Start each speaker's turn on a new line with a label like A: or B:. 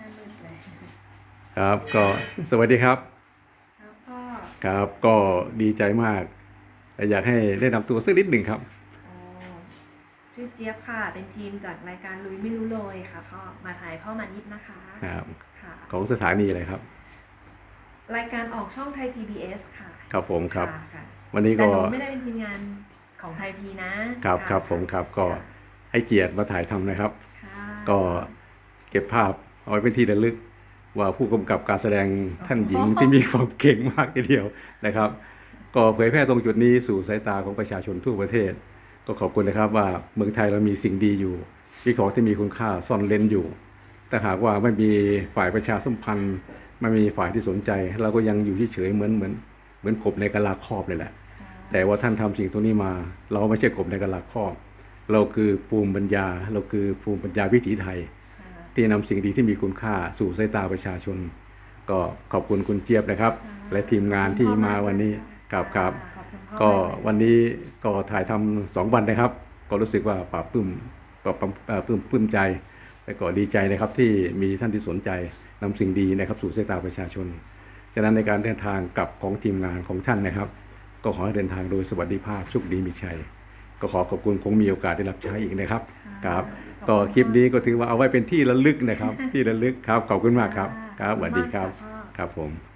A: น่ามืดเลย
B: ครับก็สวัสดีครับ
A: ครับพ่อ
B: ครับก็ดีใจมากแต่อยากให้ได้นำตัวสักนิดหนึ่งครับ
A: อ๋อชื่อเจี๊ยบค่ะ เป็นทีมจากรายการลุยไม่รู้โรยค่ะพ่อมาถ่ายพ่อมานิดนะคะ
B: ครับ
A: ค่ะ
B: ของสถานีอะไรครับ
A: รายการออกช่องไทย PBS ค่ะ
B: ครับผมครับะ
A: ค่ะ
B: วันนี้
A: แต่
B: ก็
A: หนูไม่ได้เป็นทีมงานของไทยพีนะครับะ
B: ครับผมครับก็ให้เกียรติมาถ่ายทำนะครับ
A: ค่ะ
B: ก็เก็บภาพ เอาไว้เป็นที่ระลึก ว่าผู้กำกับการแสดงท่านหญิงที่มีความเก่งมากทีเดียวนะครับ ก็เผยแพร่ตรงจุดนี้สู่สายตาของประชาชนทั่วประเทศ ก็ขอบคุณนะครับว่าเมืองไทยเรามีสิ่งดีอยู่มีของที่มีคุณค่าซ่อนเล้นอยู่แต่หากว่าไม่มีฝ่ายประชาสัมพันธ์ไม่มีฝ่ายที่สนใจ เราก็ยังอยู่เฉยๆเหมือนเหมือนเหมือนกบในกะลาครอบเลยแหละ
A: ค่ะ
B: แต่ว่าท่านทำสิ่งตรงนี้มา เราไม่ใช่กบในกะลาครอบ เราคือภูมิปัญญา เราคือภูมิปัญญาวิถีไทย
A: ค่ะ
B: ที่นำสิ่งดีที่มีคุณค่าสู่สายตาประชาชน ก็ขอบคุณคุณเจี๊ยบนะครับ และทีมงานที่มาวันนี้ครับครับ
A: ขอบคุณพ่อ
B: ก็
A: มากเลย
B: วันนี้ก็ถ่ายทำสองวันนะครับ ก็รู้สึกว่าปลาบปลื้มปลาบเอ่อปลื้มปลื้มใจและก็ดีใจนะครับที่มีท่านที่สนใจนำสิ่งดีนะครับสู่สายตาประชาชนฉะนั้นในการเดินทางกลับของทีมงานของท่านนะครับ ก็ขอให้เดินทางโดยสวัสดิภาพโชคดีมีชัย ก็ขอขอบคุณคงมีโอกาสได้รับใช้อีกนะครับ ครับก็คลิปนี้ก็ถือว่าเอาไว้เป็นที่ระลึกนะครับ ที่ระลึกครับขอบคุณมากครับ ครับสวัสดีครับ
A: ขอณมากะพ่อ
B: ครับผม